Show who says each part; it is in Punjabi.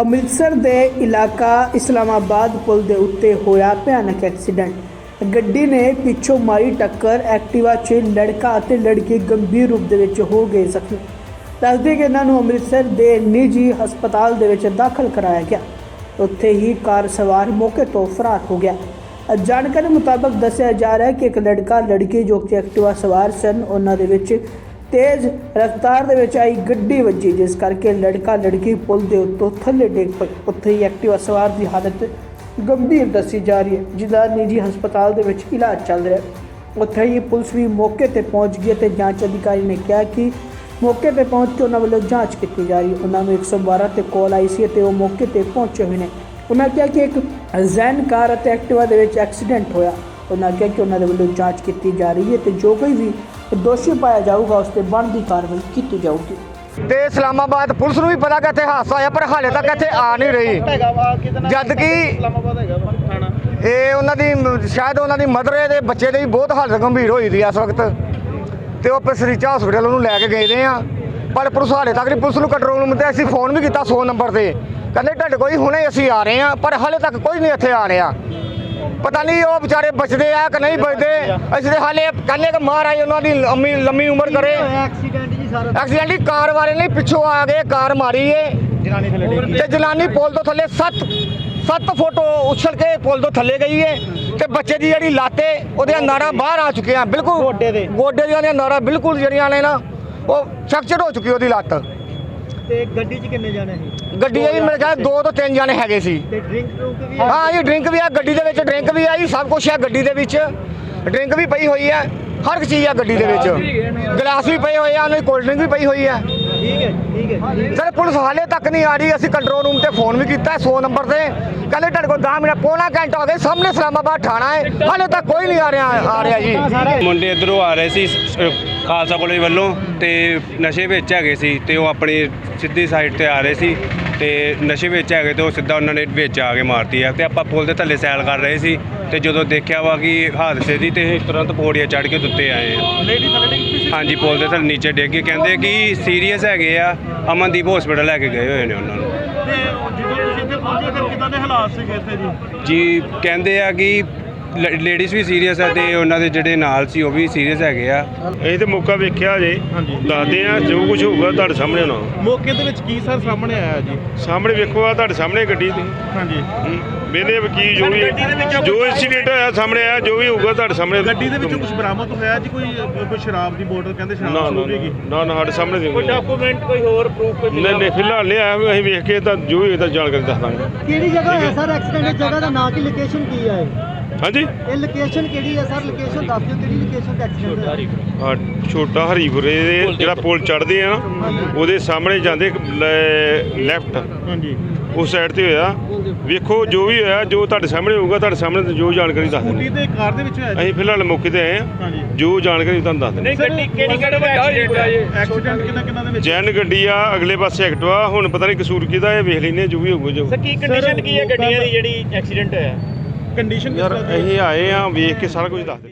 Speaker 1: ਅੰਮ੍ਰਿਤਸਰ ਦੇ ਇਲਾਕਾ ਇਸਲਾਮਾਬਾਦ ਪੁਲ ਦੇ ਉੱਤੇ ਹੋਇਆ ਭਿਆਨਕ ਐਕਸੀਡੈਂਟ। ਗੱਡੀ ਨੇ ਪਿੱਛੋਂ ਮਾਰੀ ਟੱਕਰ, ਐਕਟਿਵਾ 'ਚ ਲੜਕਾ ਅਤੇ ਲੜਕੀ ਗੰਭੀਰ ਰੂਪ ਦੇ ਵਿੱਚ ਹੋ ਗਏ ਜ਼ਖਮੀ। ਦੱਸਦੇ ਕਿ ਇਹਨਾਂ ਨੂੰ ਅੰਮ੍ਰਿਤਸਰ ਦੇ ਨਿੱਜੀ ਹਸਪਤਾਲ ਦੇ ਵਿੱਚ ਦਾਖਲ ਕਰਾਇਆ ਗਿਆ। ਉੱਥੇ ਹੀ ਕਾਰ ਸਵਾਰ ਮੌਕੇ ਤੋਂ ਫਰਾਰ ਹੋ ਗਿਆ। ਜਾਣਕਾਰੀ ਮੁਤਾਬਕ ਦੱਸਿਆ ਜਾ ਰਿਹਾ ਹੈ ਕਿ ਇੱਕ ਲੜਕਾ, ਲੜਕੀ ਜੋ ਕਿ ਐਕਟਿਵਾ ਸਵਾਰ ਸਨ, ਉਹਨਾਂ ਦੇ ਵਿੱਚ ਤੇਜ਼ ਰਫ਼ਤਾਰ ਦੇ ਵਿੱਚ ਆਈ ਗੱਡੀ ਵੱਜੀ, ਜਿਸ ਕਰਕੇ ਲੜਕਾ ਲੜਕੀ ਪੁਲ ਦੇ ਉੱਤੋਂ ਥੱਲੇ ਡਿੱਗ ਪਈ ਉੱਥੇ ਹੀ ਐਕਟਿਵਾ ਸਵਾਰ ਦੀ ਹਾਲਤ ਗੰਭੀਰ ਦੱਸੀ ਜਾ ਰਹੀ ਹੈ ਜਿਹਦਾ ਨਿੱਜੀ ਹਸਪਤਾਲ ਦੇ ਵਿੱਚ ਇਲਾਜ ਚੱਲ ਰਿਹਾ ਉੱਥੇ ਹੀ ਪੁਲਿਸ ਵੀ ਮੌਕੇ ਤੇ ਪਹੁੰਚ ਗਈ ਹੈ ਤੇ ਜਾਂਚ ਅਧਿਕਾਰੀ ਨੇ ਕਿਹਾ ਕਿ ਮੌਕੇ ਤੇ ਪਹੁੰਚ ਕੇ ਉਹਨਾਂ ਵੱਲੋਂ ਜਾਂਚ ਕੀਤੀ ਜਾ ਰਹੀ ਹੈ। ਉਹਨਾਂ ਨੂੰ 112 ਤੇ ਕਾਲ ਆਈ ਸੀ ਤੇ ਉਹ ਮੌਕੇ ਤੇ ਪਹੁੰਚੇ ਹੋਏ ਨੇ। ਉਹਨਾਂ ਕਿਹਾ ਕਿ ਇੱਕ ਜ਼ੈਨ ਕਾਰ ਅਤੇ ਐਕਟਿਵਾ ਦੇ ਵਿੱਚ ਐਕਸੀਡੈਂਟ ਹੋਇਆ। ਉਹਨਾਂ ਕਿਹਾ ਕਿ ਉਹਨਾਂ ਦੇ ਵੱਲੋਂ ਜਾਂਚ ਕੀਤੀ ਜਾ ਰਹੀ ਹੈ ਤੇ ਜੋ ਕੋਈ ਵੀ ਦੋਸ਼ੀ ਪਾਇਆ ਜਾਊਗਾ ਉਸ ਤੇ ਬਣਦੀ ਕਾਰਵਾਈ ਕੀਤੀ ਜਾਊਗੀ।
Speaker 2: ਤੇ ਇਸਲਾਮਾਬਾਦ ਪੁਲਿਸ ਨੂੰ ਵੀ ਪਤਾ ਕਿ ਇੱਥੇ ਹਾਦਸਾ ਹੋਇਆ ਪਰ ਹਾਲੇ ਤੱਕ ਇੱਥੇ ਆ ਨਹੀਂ ਰਹੀ। ਜਦ ਕਿ
Speaker 3: ਇਸਲਾਮਾਬਾਦ ਹੈਗਾ ਵਾ ਥਾਣਾ।
Speaker 2: ਇਹ ਉਹਨਾਂ ਦੀ ਸ਼ਾਇਦ ਉਹਨਾਂ ਦੀ ਮਦਰ ਦੇ ਬੱਚੇ ਦੀ ਵੀ ਬਹੁਤ ਹਾਲਤ ਗੰਭੀਰ ਹੋਈ ਦੀ ਇਸ ਵਕਤ। ਤੇ ਉਹ ਪਸਰੀਚਾ ਹਸਪੀਟਲ ਉਹਨੂੰ ਲੈ ਕੇ ਗਏ ਦੇ ਆ। ਪਰ ਪੁਲਿਸ ਹਾਲੇ ਤੱਕ ਨਹੀਂ ਪੁਲਿਸ ਨੂੰ ਕੰਟਰੋਲ ਰੂਮ ਤੇ ਅਸੀਂ ਫੋਨ ਵੀ ਕੀਤਾ 100 ਨੰਬਰ ਤੇ। ਕਹਿੰਦੇ ਤੁਹਾਡੇ ਕੋਈ ਹੁਣੇ ਅਸੀਂ ਆ ਰਹੇ ਆ ਪਰ ਹਾਲੇ ਤੱਕ ਕੋਈ ਨਹੀਂ ਇੱਥੇ ਆ ਰਿਹਾ। ਪਤਾ ਨਹੀਂ ਉਹ ਵਿਚਾਰੇ ਬਚਦੇ ਆ ਕਿ ਨਹੀਂ ਬਚਦੇ। ਅਸੀਂ ਤੇ ਹਾਲੇ ਕਹਿੰਦੇ ਕਿ ਮਹਾਰਾਜ ਉਹਨਾਂ ਦੀ ਲੰਮੀ ਲੰਮੀ ਉਮਰ ਕਰੇ।
Speaker 3: ਐਕਸੀਡੈਂਟ ਜੀ ਸਾਰਾ।
Speaker 2: ਐਕਸੀਡੈਂਟ ਹੀ ਕਾਰ ਵਾਲੇ ਨੇ ਪਿੱਛੋਂ ਆ ਗਏ ਕਾਰ ਮਾਰੀ ਏ।
Speaker 3: ਜਨਾਨੀ ਥੱਲੇ ਡਿੱਗੀ
Speaker 2: ਤੇ ਜਲਾਨੀ ਪੁਲ ਤੋਂ ਥੱਲੇ 7 7 ਫੁੱਟ ਉਛਲ ਕੇ ਪੁਲ ਤੋਂ ਥੱਲੇ ਗਈ ਏ। ਤੇ ਬੱਚੇ ਦੀ ਜਿਹੜੀ ਲਾਤੇ ਉਹਦੀਆਂ ਨਾੜਾਂ ਬਾਹਰ ਆ ਚੁੱਕੀਆਂ। ਬਿਲਕੁਲ
Speaker 3: ਗੋਡੇ ਦੇ।
Speaker 2: ਗੋਡੇ ਦੀਆਂ ਨਾੜਾਂ ਬਿਲਕੁਲ ਜਿਹੜੀਆਂ ਨੇ ਨਾ ਉਹ ਫ੍ਰੈਕਚਰ ਹੋ ਚੁੱਕੀ ਉਹਦੀ ਲੱਤ।
Speaker 3: ਤੇ ਗੱਡੀ 'ਚ ਕਿੰਨੇ ਜਾਣੇ ਸੀ?
Speaker 2: ਗੱਡੀ ਇਹ ਵੀ ਮੇਰੇ ਖਿਆਲ ਦੋ ਤੋਂ ਤਿੰਨ ਜਾਣੇ ਹੈਗੇ ਸੀ।
Speaker 3: ਤੇ ਡਰਿੰਕ ਡਰੂਕ ਵੀ
Speaker 2: ਹਾਂ ਇਹ ਡਰਿੰਕ ਵੀ ਆ ਗੱਡੀ ਦੇ ਵਿੱਚ ਡਰਿੰਕ ਵੀ ਆ ਜੀ ਸਭ ਕੁਝ ਆ ਗੱਡੀ ਦੇ ਵਿੱਚ। ਡਰਿੰਕ ਵੀ ਪਈ ਹੋਈ ਹੈ ਹਰ ਇੱਕ ਚੀਜ਼ ਆ ਗੱਡੀ ਦੇ ਵਿੱਚ। ਗਲਾਸ ਵੀ ਪਏ ਹੋਏ ਆ ਉਹਨਾਂ ਦੀ ਕੋਲਡ ਡਰਿੰਕ ਵੀ ਪਈ ਹੋਈ ਹੈ
Speaker 3: ਠੀਕ ਹੈ ਠੀਕ ਹੈ।
Speaker 2: ਸਰ ਪੁਲਿਸ ਹਾਲੇ ਤੱਕ ਨਹੀਂ ਆ ਰਹੀ ਅਸੀਂ ਕੰਟਰੋਲ ਰੂਮ ਤੇ ਫੋਨ ਵੀ ਕੀਤਾ 100 ਨੰਬਰ ਤੇ। ਕਹਿੰਦੇ ਤੁਹਾਡੇ ਕੋਲ 10 ਮਿੰਟ ਪੌਣਾ ਘੰਟਾ ਹੋ ਗਿਆ ਸਾਹਮਣੇ ਇਸਲਾਮਾਬਾਦ ਥਾਣਾ ਹੈ ਹਾਲੇ ਤੱਕ ਕੋਈ ਨਹੀਂ ਆ ਰਿਹਾ ਆ ਰਿਹਾ ਜੀ।
Speaker 4: ਮੁੰਡੇ ਇਧਰੋਂ ਆ ਰਹੇ ਸ- ਖਾਲਸਾ ਕਾਲਜ ਵੱਲੋਂ ਤੇ ਨਸ਼ੇ ਵਿੱਚ ਹੈਗੇ ਸੀ ਤੇ ਉਹ ਆਪਣੀ ਸਿੱਧੀ ਸਾਈਡ ਤੇ ਆ ਰਹੇ ਸੀ ਤੇ ਨਸ਼ੇ ਵਿੱਚ ਹੈਗੇ ਤੇ ਉਹ ਸਿੱਧਾ ਉਹਨਾਂ ਨੇ ਵਿੱਚ ਆ ਕੇ ਮਾਰਤੀ ਆ ਤੇ ਆਪਾਂ ਪੁਲ ਦੇ ਥੱਲੇ ਸੈਲ ਕਰ ਰਹੇ ਸੀ ਤੇ ਜਦੋਂ ਦੇਖਿਆ ਵਾ ਕਿ ਹਾਦਸੇ ਦੀ ਤੇ ਤੁਰੰਤ ਪੌੜੀਆਂ ਚੜ੍ਹ ਕੇ ਉੱਤੇ ਆਏ ਆ। ਹਾਂਜੀ ਪੁਲ ਦੇ ਥੱਲੇ ਨੀਚੇ ਡਿੱਗ ਕੇ ਕਹਿੰਦੇ ਕਿ ਸੀਰੀਅਸ ਹੈਗੇ ਆ ਅਮਨਦੀਪ ਹਸਪੀਟਲ ਲੈ ਕੇ ਗਏ ਹੋਏ ਨੇ ਉਹਨਾਂ ਨੂੰ।
Speaker 3: ਤੇ ਜਦੋਂ ਤੁਸੀਂ ਇੱਥੇ ਪਹੁੰਚੇ ਫਿਰ ਕਿਦਾਂ ਦੇ ਹਾਲਾਤ ਸੀਗੇ ਇੱਥੇ ਜੀ?
Speaker 4: ਜੀ ਕਹਿੰਦੇ ਆ ਕਿ ਲੇਡੀਜ਼ ਵੀ ਸੀਰੀਅਸ ਆ ਤੇ ਉਹਨਾਂ ਦੇ ਜਿਹੜੇ ਨਾਲ ਸੀ ਉਹ ਵੀ ਸੀਰੀਅਸ ਹੈਗੇ ਆ।
Speaker 5: ਅਸੀਂ ਤੇ ਮੌਕਾ ਵੇਖਿਆ ਜੇ। ਦੱਸਦੇ ਆ ਜੋ ਕੁਝ ਹੋਊਗਾ ਤੁਹਾਡੇ ਸਾਹਮਣੇ ਹੋਣਾ।
Speaker 3: ਮੌਕੇ ਦੇ ਵਿੱਚ ਕੀ ਸਰ ਸਾਹਮਣੇ ਆਇਆ ਜੀ?
Speaker 5: ਸਾਹਮਣੇ ਵੇਖੋ ਆ ਤੁਹਾਡੇ ਸਾਹਮਣੇ ਗੱਡੀ। ਤੇ
Speaker 3: ਹਾਂਜੀ
Speaker 5: ਵੇਨੇ ਵਕੀਲ ਜੋ ਵੀ
Speaker 3: ਦੇ
Speaker 5: ਜੋ ਇਨਸੀਡੈਂਟ ਹੋਇਆ ਸਾਹਮਣੇ ਆਇਆ ਜੋ ਵੀ ਹੋਊਗਾ ਤੁਹਾਡੇ ਸਾਹਮਣੇ
Speaker 3: ਗੱਡੀ ਦੇ ਵਿੱਚੋਂ ਕੁਝ ਬਰਾਮਦ ਹੋਇਆ ਜੀ? ਕੋਈ ਕੋਈ ਸ਼ਰਾਬ ਦੀ ਬੋਤਲ ਕਹਿੰਦੇ ਸ਼ਰਾਬ ਹੈਗੀ।
Speaker 5: ਨਾ ਨਾ ਸਾਡੇ ਸਾਹਮਣੇ ਦੇ
Speaker 3: ਕੋਈ ਡਾਕੂਮੈਂਟ ਕੋਈ ਹੋਰ ਪ੍ਰੂਫ ਕੋਈ
Speaker 5: ਨਹੀਂ ਨਹੀਂ ਫਿਲਹਾਲ ਨਹੀਂ ਆਇਆ ਅਸੀਂ ਵੇਖ ਕੇ ਤਾਂ ਜੋ ਵੀ ਹੋਏਗਾ ਜਾਣਕਾਰੀ ਦੱਸ ਦਾਂਗੇ।
Speaker 6: ਕਿਹੜੀ ਜਗ੍ਹਾ ਹੈ। ਸਰ? ਐਕਸੀਡੈਂਟ ਜਗ੍ਹਾ ਦਾ ਨਾਂ ਕੀ ਲੋਕੇਸ਼ਨ ਕੀ ਹੈ
Speaker 5: ਹਾਂਜੀ?
Speaker 6: ਇਹ ਲੋਕੇਸ਼ਨ ਕਿਹੜੀ ਹੈ ਸਰ? ਲੋਕੇਸ਼ਨ ਦੱਸ ਦਿਓ ਕਿਹੜੀ ਲੋਕੇਸ਼ਨ ਤੇ ਐਕਸੀਡੈਂਟ ਹੈ
Speaker 5: ਆ ਛੋਟਾ ਹਰੀਪੁਰੇ ਦੇ ਜਿਹੜਾ ਪੁਲ ਚੜਦੇ ਆ ਨਾ ਉਹਦੇ ਸਾਹਮਣੇ ਜਾਂਦੇ ਲੈਫਟ
Speaker 3: ਹਾਂਜੀ।
Speaker 5: ਉਸ ਸਾਈਡ ਤੇ ਹੋਇਆ। ਵੇਖੋ ਜੋ ਵੀ ਹੋਇਆ ਜੋ ਤੁਹਾਡੇ ਸਾਹਮਣੇ ਹੋਊਗਾ ਤੁਹਾਡੇ ਸਾਹਮਣੇ ਜੋ ਜਾਣਕਾਰੀ ਦੱਸ
Speaker 3: ਸਕੂਟੀ
Speaker 5: ਦਿੰਦੇ
Speaker 3: ਤੇ ਕਾਰ ਦੇ ਵਿੱਚ ਹੋਇਆ ਜੀ।
Speaker 5: ਅਸੀਂ ਫਿਲਹਾਲ ਮੌਕੇ ਤੇ ਆਏ ਆ ਜੋ ਜਾਣਕਾਰੀ ਤੁਹਾਨੂੰ ਦੱਸ ਦਿੰਦੇ।
Speaker 3: ਗੱਡੀ ਕਿਹੜੀ ਕਿਹੜੇ ਐਕਸੀਡੈਂਟ ਹੈ ਐਕਸੀਡੈਂਟ ਕਿੰਨਾ ਕਿੰਨਾ ਦੇ ਵਿੱਚ?
Speaker 5: ਜੈਨ ਗੱਡੀ ਆ ਅਗਲੇ ਪਾਸੇ ਐਕਟਵਾ ਹੁਣ ਪਤਾ ਨਹੀਂ ਕਸੂਰ ਕਿਹਦਾ ਇਹ ਵੇਖ ਲੈਨੇ ਜੋ ਵੀ ਹੋਊਗਾ ਜੋ।
Speaker 3: ਕੀ ਕੰਡੀਸ਼ਨ ਕੀ ਹੈ ਗੱਡੀਆਂ ਦੀ ਜਿਹੜੀ ਐਕਸੀਡੈਂਟ ਹੋਇਆ? ਕੰਡੀਸ਼ਨ
Speaker 5: ਯਾਰ ਅਸੀਂ ਆਏ ਆ ਵੇਖ ਕੇ ਸਾਰਾ ਕੁਝ ਦੱਸ ਦੇ।